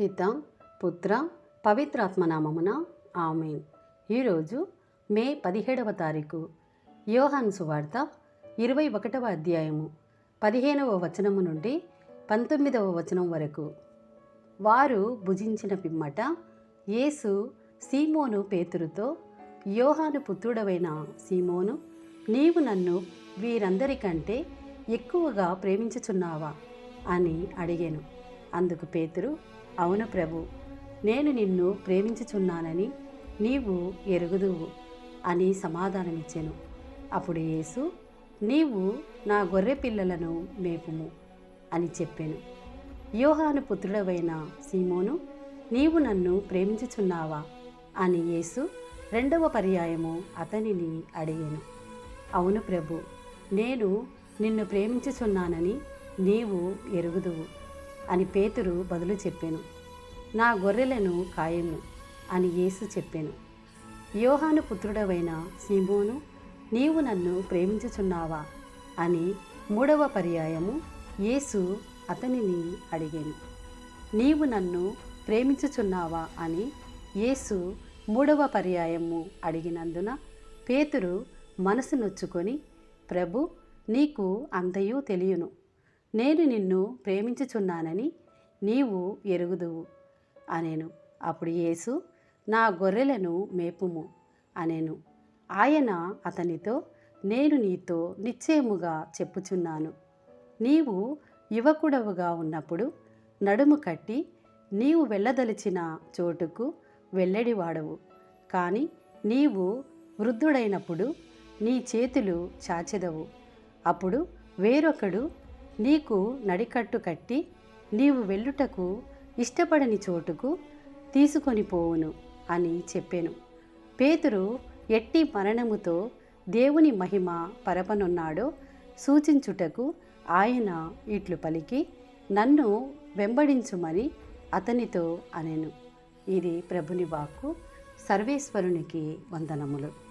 పిత పుత్ర పవిత్రాత్మనామమున ఆమెన్. ఈరోజు మే పదిహేడవ తారీఖు యోహాన్ సువార్త ఇరవై ఒకటవ అధ్యాయము పదిహేనవ వచనము నుండి పంతొమ్మిదవ వచనం వరకు. వారు భుజించిన పిమ్మట యేసు సీమోను పేతురుతో యోహాను పుత్రుడవైన సీమోను నీవు నన్ను వీరందరికంటే ఎక్కువగా ప్రేమించుచున్నావా? అని అడిగాను. అందుకు పేతురు అవును ప్రభు నేను నిన్ను ప్రేమించుచున్నానని నీవు ఎరుగుదువు అని సమాధానమిచ్చాను. అప్పుడు యేసు నీవు నా గొర్రె పిల్లలను మేపుము అని చెప్పాను. యోహాను పుత్రుడవైన సీమోను నీవు నన్ను ప్రేమించుచున్నావా అని యేసు రెండవ పర్యాయము అతనిని అడిగాను. అవును ప్రభు నేను నిన్ను ప్రేమించుచున్నానని నీవు ఎరుగుదువు. అని పేతురు బదులు చెప్పాను. నా గొర్రెలను కాయము అని యేసు చెప్పాను. యోహాను పుత్రుడవైన సీమోను నీవు నన్ను ప్రేమించుచున్నావా అని మూడవ పర్యాయము యేసు అతనిని అడిగాను. నీవు నన్ను ప్రేమించుచున్నావా అని యేసు మూడవ పర్యాయము అడిగినందున పేతురు మనసు నొచ్చుకొని ప్రభు నీకు అంతయు తెలియను. నేను నిన్ను ప్రేమించుచున్నానని నీవు ఎరుగుదువు అనేను. అప్పుడు యేసు నా గొర్రెలను మేపుము అనేను. ఆయన అతనితో నేను నీతో నిశ్చయముగా చెప్పుచున్నాను. నీవు యువకుడవుగా ఉన్నప్పుడు నడుము కట్టి నీవు వెళ్ళదలిచిన చోటుకు వెళ్ళడివాడవు కానీ నీవు వృద్ధుడైనప్పుడు నీ చేతులు చాచెదవు. అప్పుడు వేరొకడు నీకు నడికట్టు కట్టి నీవు వెళ్ళుటకు ఇష్టపడని చోటుకు తీసుకొని పోవును అని చెప్పాను. పేతురు ఎట్టి మరణముతో దేవుని మహిమ పరపనున్నాడో సూచించుటకు ఆయన ఇట్లు పలికి నన్ను వెంబడించుమని అతనితో అనెను. ఇది ప్రభుని వాక్కు. సర్వేశ్వరునికి వందనములు.